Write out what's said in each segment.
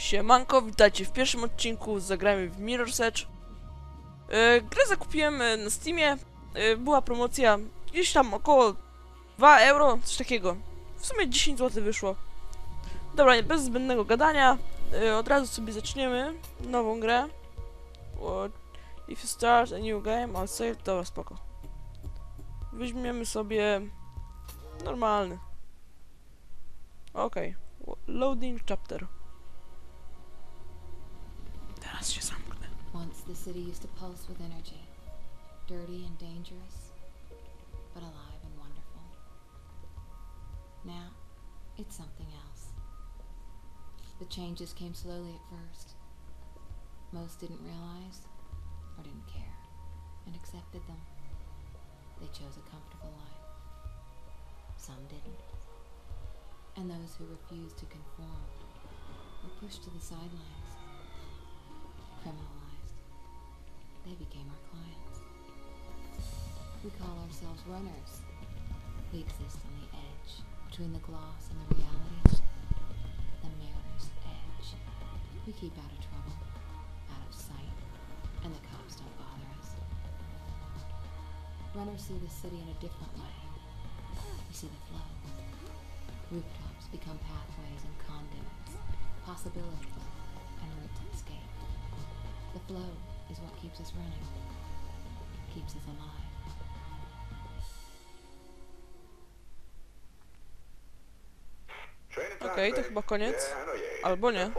Siemanko, witajcie w pierwszym odcinku Zagramy w Mirror's Edge. Yy, grę zakupiłem e, na Steamie, yy, była promocja gdzieś tam około 2 euro, coś takiego. W sumie 10 zł wyszło. Dobra, bez zbędnego gadania, yy, od razu sobie zaczniemy nową grę. What? If you start a new game, I'll save, dobra, spoko. Weźmiemy sobie normalny. Okej, loading chapter. Once the city used to pulse with energy, dirty and dangerous, but alive and wonderful. Now, it's something else. The changes came slowly at first. Most didn't realize or didn't care and accepted them. They chose a comfortable life. Some didn't. And those who refused to conform were pushed to the sidelines criminalized. They became our clients. We call ourselves runners. We exist on the edge, between the gloss and the reality. The mirror's edge. We keep out of trouble, out of sight, and the cops don't bother us. Runners see the city in a different way. We see the flow. Rooftops become pathways and conduits, possibilities, and routes escape. The flow is what keeps us running, keeps us alive. Okej, to chyba koniec. Albo nie. And.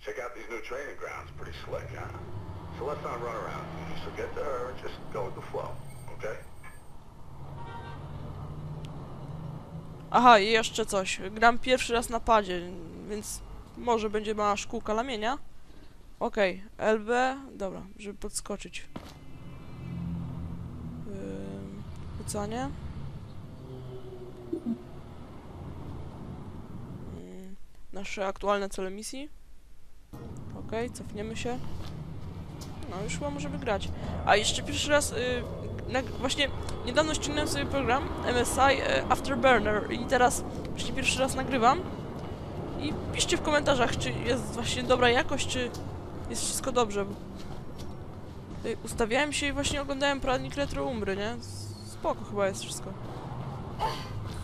Check out these new training grounds, pretty slick, huh? So let's not run around. You forget to her, just go with the flow, okay? Aha, i jeszcze coś. Gram pierwszy raz na padzie, więc może będzie mała szkółka lamienia. Okej, LB, dobra, żeby podskoczyć. Rzucanie. Ym, Nasze aktualne cele misji. Okej, cofniemy się. No, już chyba możemy grać. A jeszcze pierwszy raz, y, na, właśnie niedawno ściągnąłem sobie program MSI e, Afterburner i teraz właśnie pierwszy raz nagrywam. I piszcie w komentarzach, czy jest właśnie dobra jakość, czy jest wszystko dobrze. Ustawiałem się i właśnie oglądałem poradnik Retro Umbry, nie? Spoko chyba jest wszystko.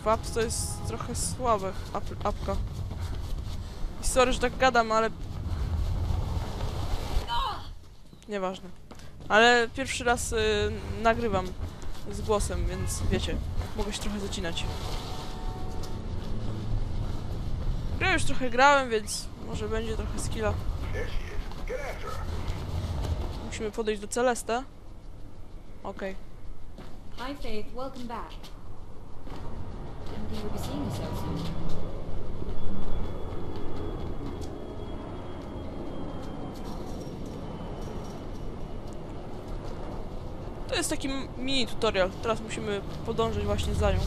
Waps to jest trochę słabe, ap- apka. I sorry, że tak gadam, ale... Nieważne. Ale pierwszy raz y, nagrywam z głosem, więc wiecie, mogę się trochę zacinać. Ja już trochę grałem, więc może będzie trochę skilla. Musimy podejść do Celeste. Okej. Hi, Faith. Welcome back. Will be seeing soon. To jest taki mini tutorial. Teraz musimy podążyć właśnie za nią.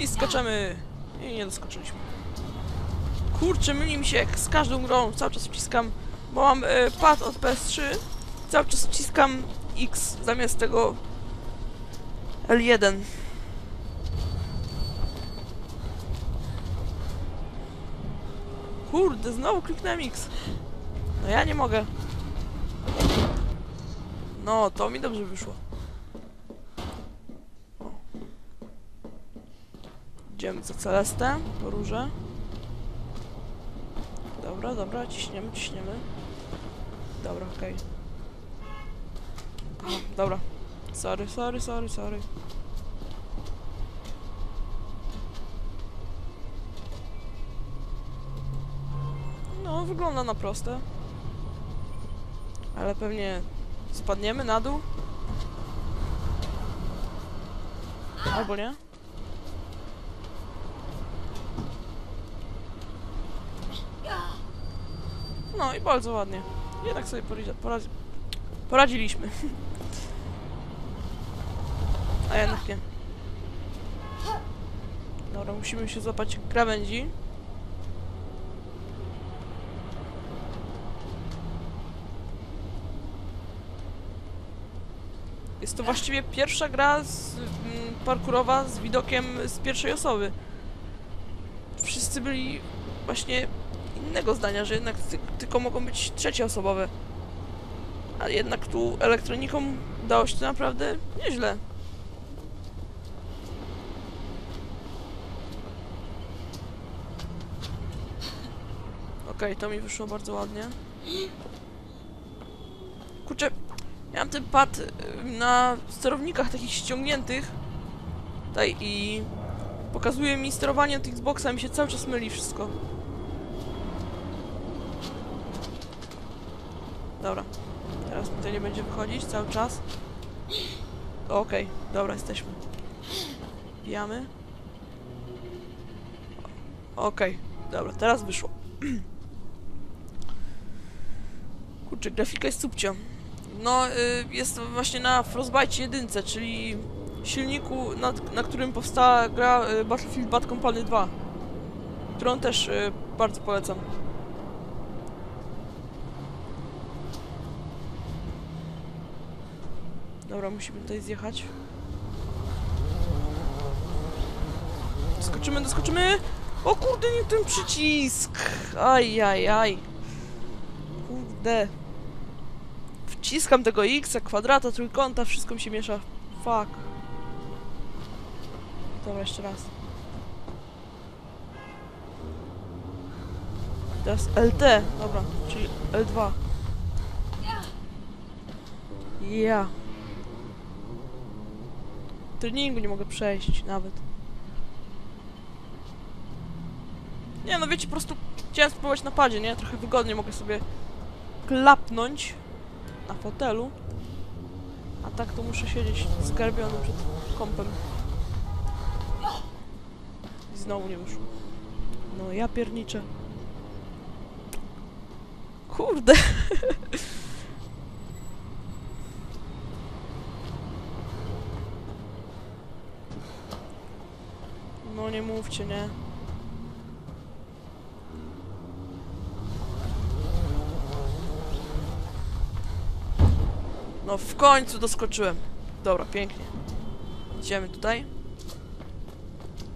I skaczemy. I nie doskoczyliśmy. Kurczę, myli mi się jak z każdą grą. Cały czas wciskam, bo mam e, pad od PS3. Cały czas wciskam X zamiast tego L1. Kurde, znowu kliknąłem X. No ja nie mogę. No, to mi dobrze wyszło. Idziemy za Celestę, po róże. Dobra, dobra, ciśniemy, ciśniemy. Dobra, okej. No, dobra. Sorry, sorry, sorry, sorry. No, wygląda na proste. Ale pewnie Spadniemy na dół? Albo nie? No i bardzo ładnie. Jednak sobie poradzi poradzi poradziliśmy. A jednak nie. Dobra, musimy się złapać krawędzi. Jest to właściwie pierwsza gra z, mm, parkurowa z widokiem z pierwszej osoby. wszyscy byli właśnie innego zdania, że jednak ty, tylko mogą być trzecioosobowe. A jednak tu elektronikom udało się to naprawdę nieźle. Okej, to mi wyszło bardzo ładnie. Kurczę, mam ten pad y, na sterownikach takich ściągniętych. Tutaj i pokazuje mi sterowanie od Xboxa, mi się cały czas myli wszystko. Dobra, teraz to nie będzie wychodzić cały czas. Okej, dobra, jesteśmy. Pijamy. Okej, dobra, teraz wyszło. Kurczę, grafika jest subcio. No, y, jest właśnie na Frostbite 1, czyli silniku, na, na którym powstała gra y, Battlefield Bad Company 2, którą też y, bardzo polecam. Dobra, musimy tutaj zjechać. Doskoczymy, doskoczymy! O kurde, nie ten przycisk! Aj, aj, aj. Kurde. Wciskam tego x, kwadrata, trójkąta, wszystko mi się miesza. Fuck. Dobra, jeszcze raz. Teraz LT, dobra, czyli L2. Ja. Treningu nie mogę przejść nawet. Nie no wiecie, po prostu chciałem spróbować na padzie, nie? Trochę wygodnie mogę sobie klapnąć na fotelu. A tak to muszę siedzieć zgarbiony przed kąpem. I znowu nie wyszło. No ja pierniczę. Kurde. No nie mówcie, nie? No w końcu doskoczyłem. Dobra, pięknie. Idziemy tutaj.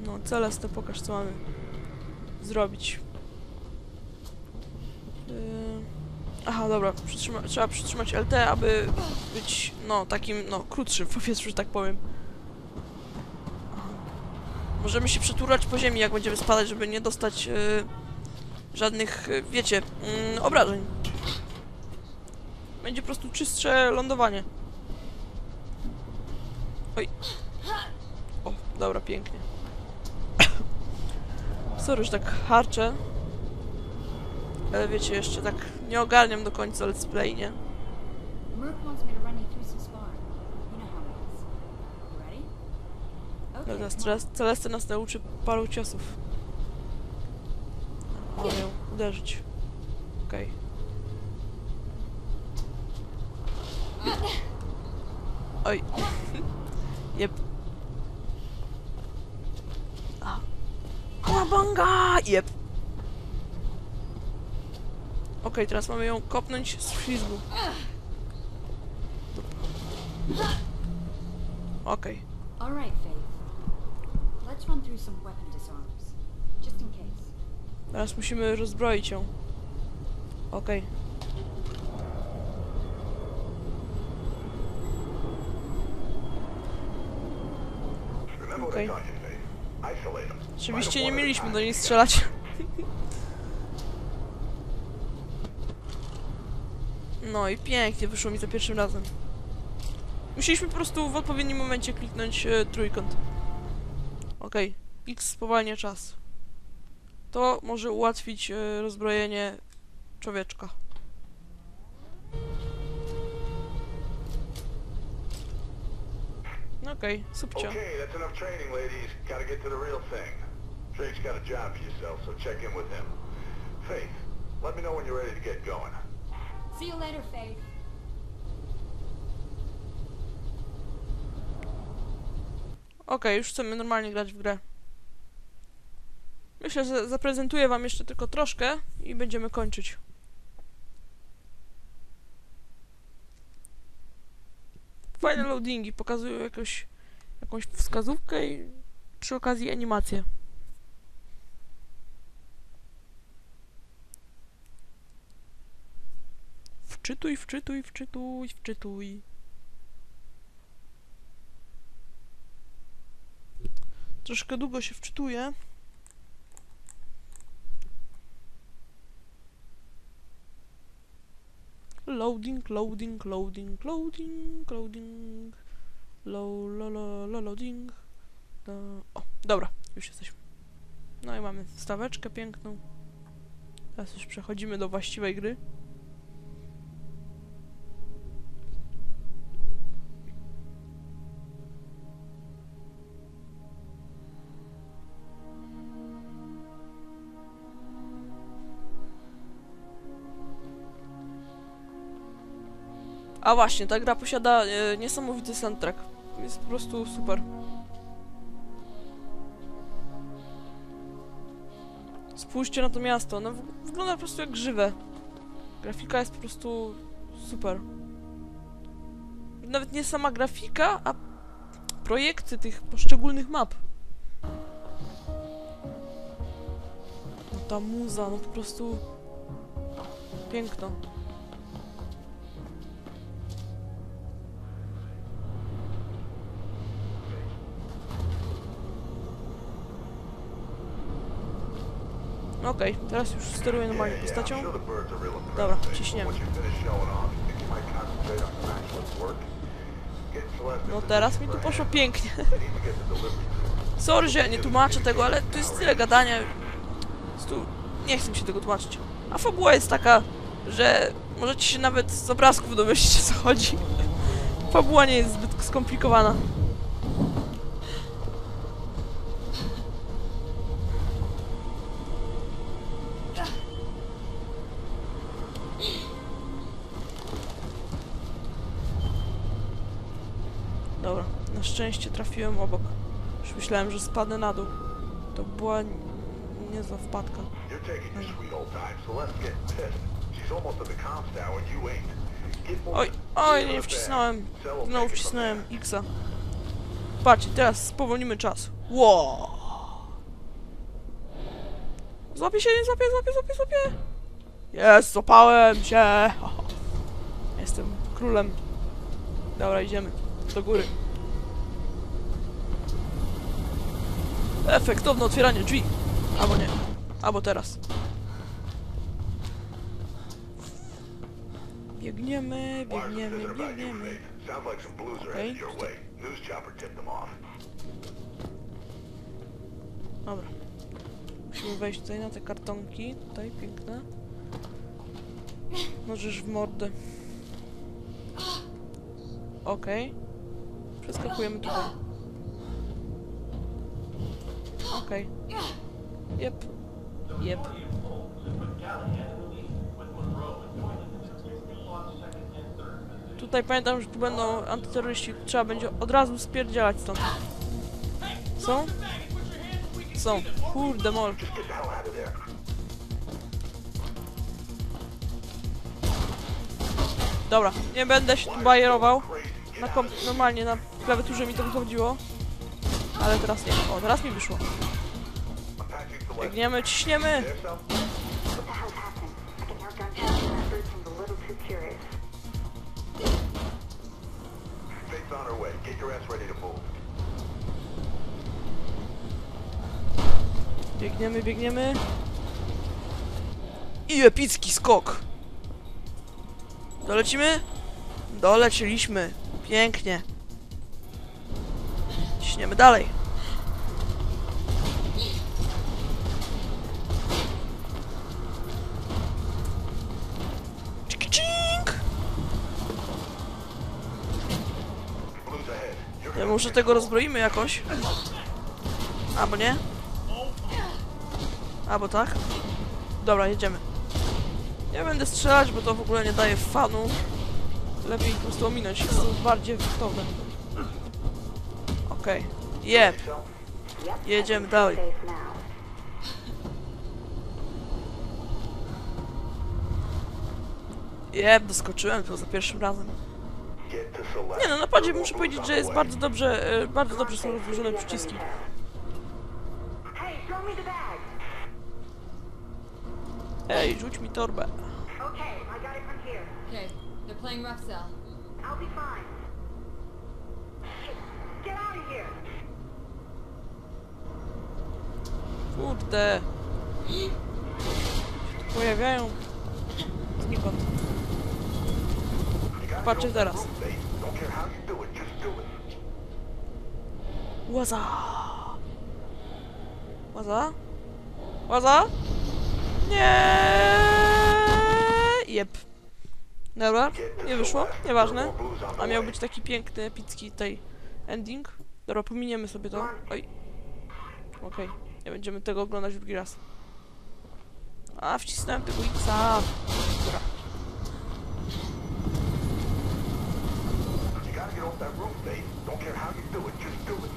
No, Celeste, pokaż co mamy zrobić. Yy... Aha, dobra, przytrzyma trzeba przytrzymać LT, aby być, no, takim, no, krótszym w powietrzu, że tak powiem. Możemy się przeturlać po ziemi, jak będziemy spadać, żeby nie dostać yy, żadnych, yy, wiecie, yy, obrażeń. Będzie po prostu czystsze lądowanie. Oj. O, dobra, pięknie. Sorry, że tak harczę. Ale wiecie, jeszcze tak nie ogarniam do końca let's play, nie? Merc wants me to run you through some sparring. You know how it is. You ready? Okay. Celes- Celeste nas nauczy paru ciosów. Mogę ją uderzyć. Okej. Oj. Jep. Kłabanga! Jep. Okej, teraz mamy ją kopnąć z ślizgu. Okej. Faith. Let's run through some weapon disarms, just in case. Teraz musimy rozbroić ją. Okej. Okay. Isolate them. Oczywiście nie mieliśmy do niej strzelać. No i pięknie, wyszło mi za pierwszym razem. Musieliśmy po prostu w odpowiednim momencie kliknąć e, trójkąt. Okej, X spowalnia czas. To może ułatwić e, rozbrojenie człowieczka. Okej, subcio. Okay, that's enough training, ladies. Gotta get to the real thing. Drake's got a job for yourself, so check in with him. Faith, let me know when you're ready to get going. See you later, Faith. okay, już chcemy normalnie grać w grę. Myślę, że zaprezentuję wam jeszcze tylko troszkę i będziemy kończyć. Fajne loadingi, pokazują jakoś, jakąś wskazówkę i przy okazji animację. Wczytuj, wczytuj, wczytuj, wczytuj. Troszkę długo się wczytuje. Loading, loading, loading, loading, loading. Low, lo, lo, lo, loading. Do... O, dobra, już jesteśmy. No i mamy staweczkę piękną. Teraz już przechodzimy do właściwej gry. A właśnie, ta gra posiada e, niesamowity soundtrack. Jest po prostu super. Spójrzcie na to miasto, ono wygląda po prostu jak żywe. Grafika jest po prostu super. Nawet nie sama grafika, a projekty tych poszczególnych map. No ta muza, no po prostu piękno. Okej, teraz już steruję normalnie postacią. Dobra, ciśniemy. No teraz mi tu poszło pięknie. Sorry, że nie tłumaczę tego, ale tu jest tyle gadania. Prostu nie chcę mi się tego tłumaczyć. A fabuła jest taka, że możecie się nawet z obrazków domyślić, co chodzi. Fabuła nie jest zbyt skomplikowana. Dobra, na szczęście trafiłem obok. Już myślałem, że spadnę na dół. To była niezła wpadka. Oj, oj, nie wcisnąłem. Znowu wcisnąłem. Xa. Patrzcie, teraz spowolnimy czas. Wow. Złapię się, nie złapię, złapię, złapię, złapię. Jest, złapałem się. Jestem królem. Dobra, idziemy. Do góry. Efektowne otwieranie drzwi. Albo nie. Albo teraz. Biegniemy, biegniemy, biegniemy. are Okay. Dobra. Musimy wejść tutaj na te kartonki. Tutaj, piękne. Możesz w mordę. Okej. Przeskakujemy tutaj. Okej. Jep. Jep. Tutaj pamiętam, że tu będą antyterroryści. Trzeba będzie od razu spierdzielać stąd. Są? Są. Kurde mol. Dobra, nie będę się tu bajerował. Na normalnie na klawiaturze mi to wychodziło. Ale teraz nie. O, teraz mi wyszło. Biegniemy, ciśniemy. Biegniemy, biegniemy. I epicki skok. Dolecimy? Dolecieliśmy. Pięknie. Ciśniemy dalej. Może tego rozbroimy jakoś. Albo nie? Albo tak? Dobra, jedziemy. Nie będę strzelać, bo to w ogóle nie daje fanu. Lepiej po prostu ominąć, jest bardziej efektowne. Okej. Jeb, Yep. jedziemy dalej. Jeb, doskoczyłem to za pierwszym razem. Nie no, na padzie muszę powiedzieć, że jest bardzo dobrze, e, bardzo dobrze są rozłożone przyciski. Ej, rzuć mi torbę. Kurde. Się tu pojawiają. Znikąd. That teraz. Łaza. Łaza? Łaza? Nie. Jep. Dobra, nie wyszło, nieważne. A miał być taki piękny, epicki tej ending. Dobra, pominiemy sobie to. Oj. Okej, nie będziemy tego oglądać drugi raz. A, wcisnąłem tego Xa. Dobra. You gotta get off that roof, Dave. Don't care how you do it, just do it.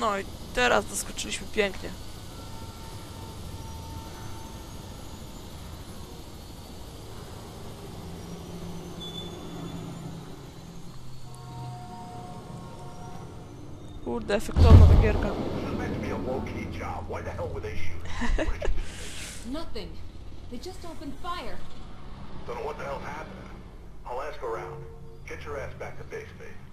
No i teraz doskoczyliśmy pięknie. Kurde, efektowna ta gierka. Nothing. They just opened fire. Don't know what the hell's happening. I'll ask around. Get your ass back to base, Dave.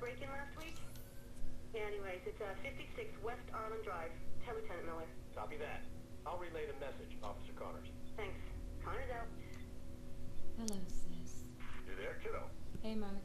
Break-in last week? Yeah, anyways, it's uh, 56 West Arlen Drive. Tell Lieutenant Miller. Copy that. I'll relay the message, Officer Connors. Thanks. Connor's out. Hello, sis. You there, kiddo? Hey, Mark.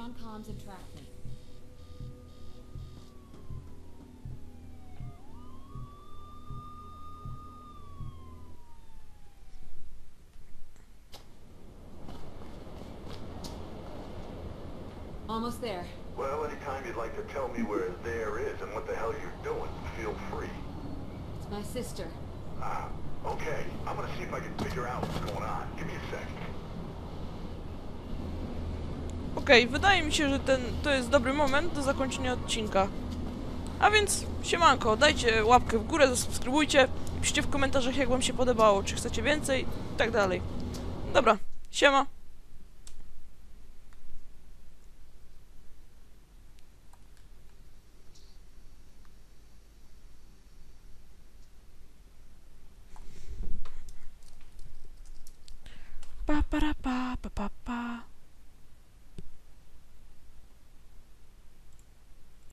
On comms and track me. Almost there. Well, anytime you'd like to tell me where there is and what the hell you're doing, feel free. It's my sister. Ah, okay. I'm gonna see if I can figure out what's going on. Give me a second. Okej, wydaje mi się, że ten to jest dobry moment do zakończenia odcinka. A więc, siemanko, dajcie łapkę w górę, zasubskrybujcie, piszcie w komentarzach jak wam się podobało, czy chcecie więcej, i tak dalej. Dobra, siema.